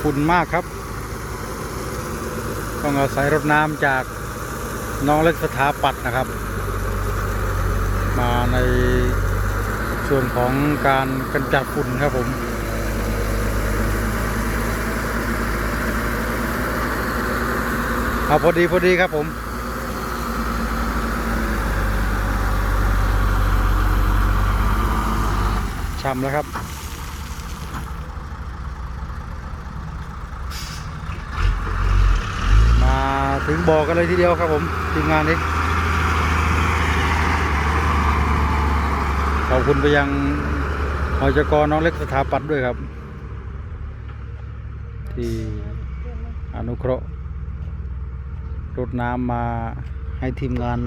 ฝุ่นมากครับ ต้องอาศัยรถน้ำจากน้องเล็กสถาปัตย์นะครับ มาในส่วนของการกำจัดฝุ่นครับผมเอาพอดีพอดีครับผม ช่ำแล้วครับ มา ถึงบอกกันเลยทีเดียวครับผมทีมงานนี้ขอบคุณไปยังหอจกรน้องเล็กสถาปัตย์ด้วยครับ ที่อนุเคราะห์รถน้ำมาให้ทีมงาน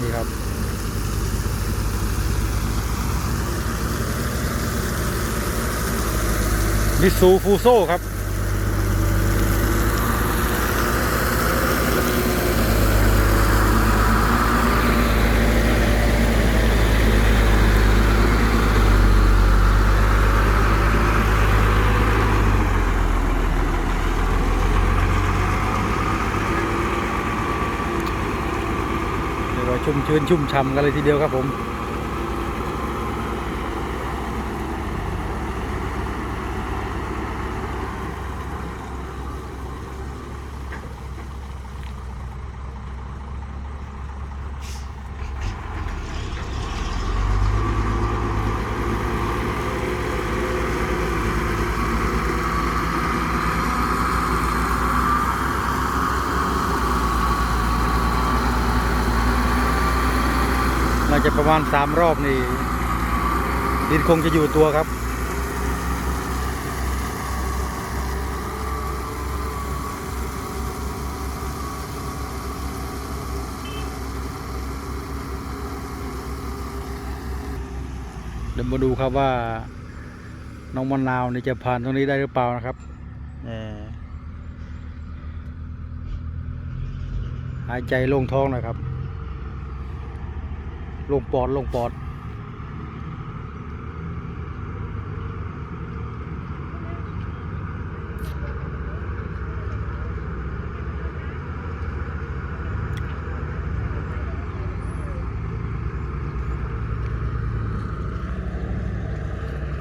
นี่ครับ มิสูฟูโซครับเรียกว่าชุ่มชื้นชุ่มช่ำกันเลยทีเดียวครับผม ประมาณสามรอบนี่ดินคงจะอยู่ตัวครับ เดี๋ยวมาดูครับว่า น้องมะนาวนี่จะผ่านตรงนี้ได้หรือเปล่านะครับเอ่อหายใจโล่งท้องหนะครับ ลงปอดลงปอด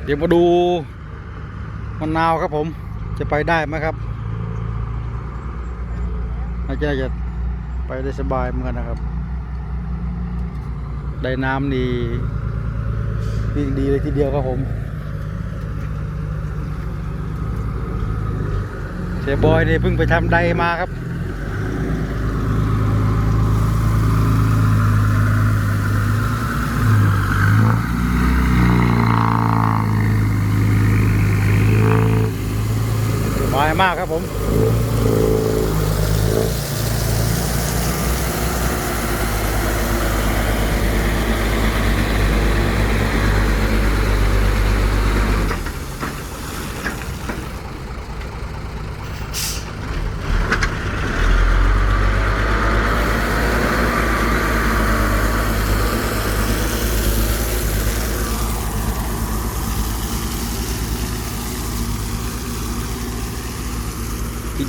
เดี๋ยวมาดูมะนาวครับผมจะไปได้ไหมครับน่าจะจะไปได้สบายเหมือนกันนะครับ ได้น้ำนี่วิ่งดีเลยทีเดียวครับผมเสียบอยนี่เพิ่งไปทำไดมาครับสบายมากครับผม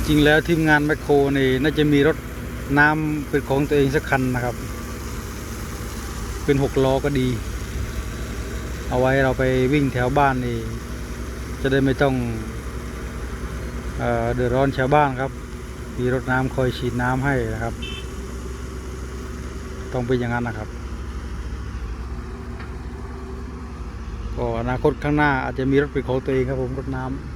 จ ริงๆแล้วทีมงานแมคโครนี่น่าจะมีรถน้ำเป็นของตัวเองสักคันนะครับ เป็นหกล้อก็ดี เอาไว้เราไปวิ่งแถวบ้านนี่จะได้ไม่ต้องเอเดือดร้อนชาวบ้านครับ มีรถน้ำคอยฉีดน้ำให้นะครับ ต้องเป็นอย่างนั้นนะครับก็อนาคตข้างหน้าอาจจะมีรถเป็นของตัวเองครับผมรถน้ำ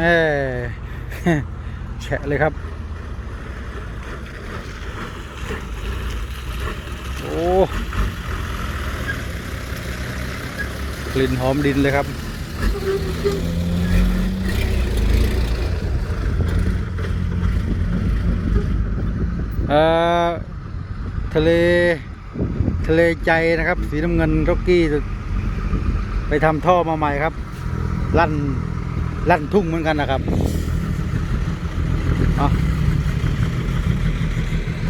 แม่แฉะเลยครับ โอ้กลิ่นหอมดินเลยครับเอ่อทะเล ทะเลใจนะครับ สีน้ำเงินร็อกกี้ ไปทำท่อมาใหม่ครับ ลั่น ลั่นทุ่งเหมือนกันนะครับ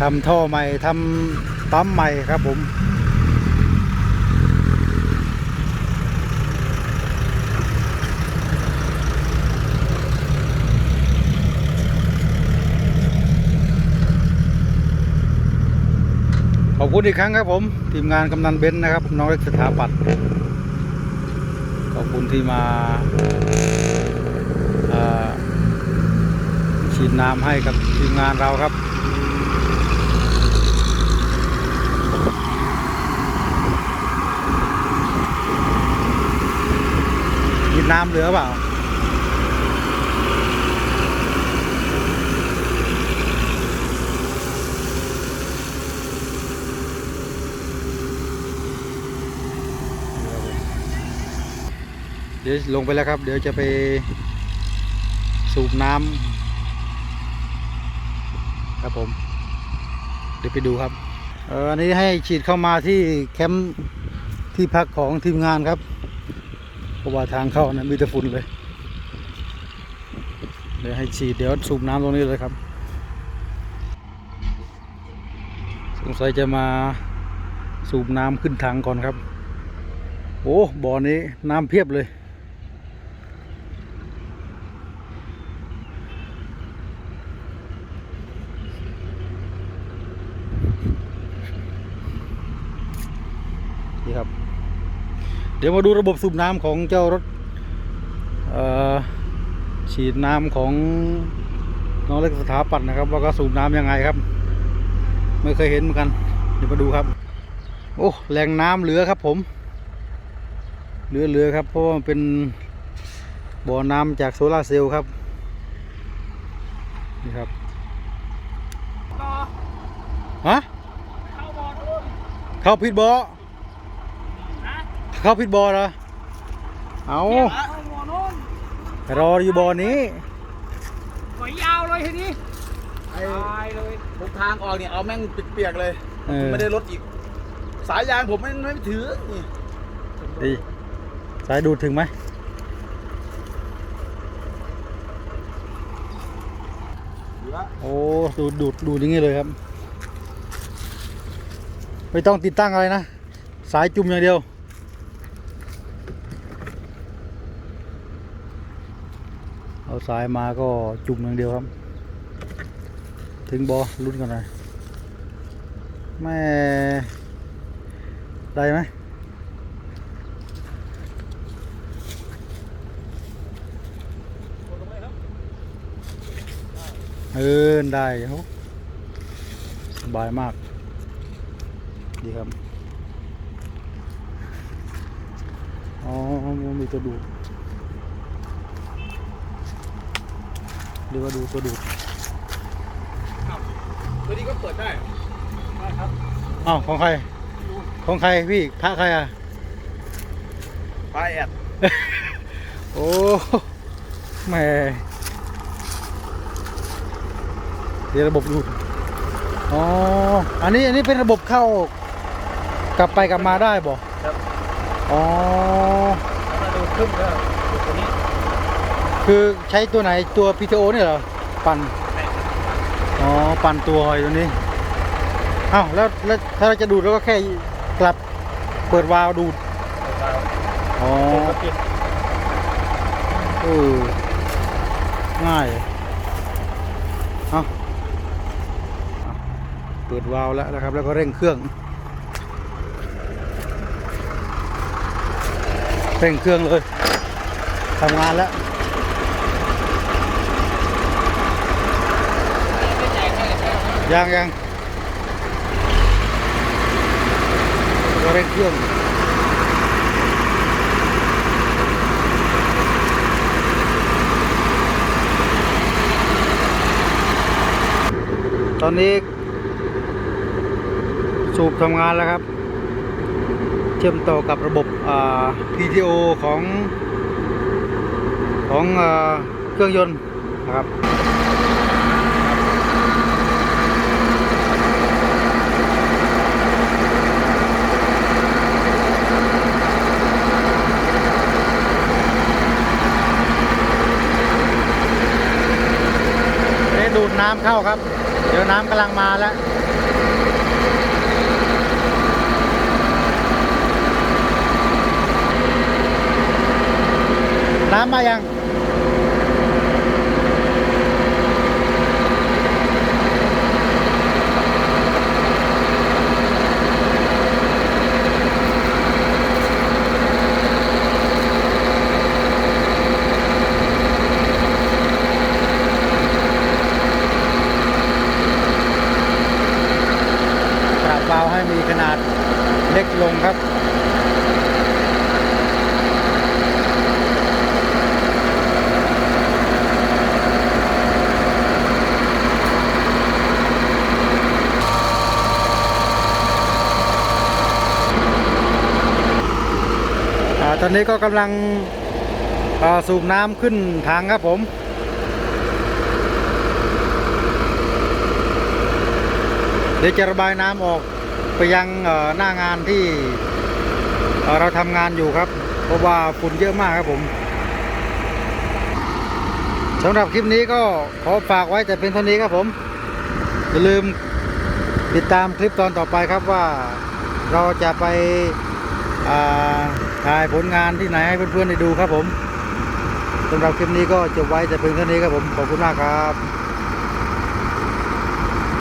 ทำท่อใหม่ทำปั๊มใหม่ครับผมขอบคุณอีกครั้งครับผม ทีมงานกำนันเบนนะครับ น้องเล็กสถาปัตย์ขอบคุณที่มา ฉีดน้ำให้กับทีมงานเราครับกินน้ำเหลือเปล่าเดี๋ยวลงไปแล้วครับ เดี๋ยวจะไป สูบน้ำครับผม เดี๋ยวไปดูครับเอออันนี้ให้ฉีดเข้ามาที่แคมป์ที่พักของทีมงานครับเพราะว่าทางเข้านะมีแต่ฝุ่นเลย เดี๋ยวให้ฉีดเดี๋ยวสูบน้ำตรงนี้เลยครับ สงสัยจะมาสูบน้ำขึ้นถังก่อนครับ โอ้บ่อนี้น้ำเพียบเลย นี่ครับ เดี๋ยวมาดูระบบสูบน้ำของเจ้ารถฉีดน้ำของน้องเล็กสถาปัตย์นะครับ ว่าก็สูบน้ำยังไงครับ ไม่เคยเห็นเหมือนกัน เดี๋ยวมาดูครับ โอ้แหล่งน้ำเหลือครับผม เหลือเหลือครับ เพราะว่ามันเป็นบ่อน้ำจากโซลาร์เซลล์ครับนี่ครับฮะเข้าบอลนู่นเข้าผิดบ่อ เข้าผิดบ่อเหรอเอาเข้าบอลนู่นรออยู่บ่อนี้ปล่อยยาวเลยทีนี้ไอ้ตายเลยผมทางออกเนี่ยเอาแม่งเปียกๆเลย เออไม่ได้ลดอีก สายยางผมไม่ไม่ถือนี่ดีสายดูดถึงไหมเหลือโอ้ดูดดูดดูดอย่างนี้เลยครับ ไม่ต้องติดตั้งอะไรนะ สายจุ่มอย่างเดียว เอาสายมาก็จุ่มอย่างเดียวครับ ถึงบอลุ้นกันหน่อยแม่ได้ไหมเออได้โอ้สบายมาก ดีครับ อ๋อมีตัวดูด เรียกว่าดูตัวดูดตัวนี้ก็เปิดได้อ้าวของใคร ของใครพี่พระใครอะปลายแอดโอ้แหม่เดี๋ยวระบบดูดอ๋อ อันนี้อันนี้เป็นระบบเข้ากลับไปกลับมาได้บ่ครับ อ๋อมาดูขึ้นก็ตัวนี้ คือใช้ตัวไหนตัว PTO นี่เหรอ ปั่น อ๋อ ปั่นตัวหอยตัวนี้อ้าวแล้วแล้วถ้าเราจะดูดเราก็แค่กลับเปิดวาล์วดูด อ๋อเออง่ายเอาเอาเปิดวาล์วแล้วนะครับ แล้วก็เร่งเครื่อง เร่งเครื่องเลยทำงานแล้ว ยังยังก็เร่งเครื่องตอนนี้ สูบทำงานแล้วครับ เชื่อมต่อกับระบบ PTO ของของอเครื่องยนต์นะครับ น้ำเข้าครับ เดี๋ยวน้ำกำลังมาแล้วน้ำมายัง ปรับวาล์ว ให้มีขนาดเล็กลงครับตอนนี้ก็กำลังสูบน้ำขึ้นทางครับผมเดี๋ยวจะระบายน้ำออก ไปยังหน้างานที่เราทำงานอยู่ครับ เพราะว่าฝุ่นเยอะมากครับผมสำหรับคลิปนี้ก็ขอฝากไว้แต่เป็นเท่านี้ครับผม อย่าลืมติดตามคลิปตอนต่อไปครับว่าเราจะไปถ่ายผลงานที่ไหนให้เพื่อนๆได้ดูครับผมสำหรับคลิปนี้ก็จบไว้แต่เพียงเท่านี้ครับผม ขอบคุณมากครับ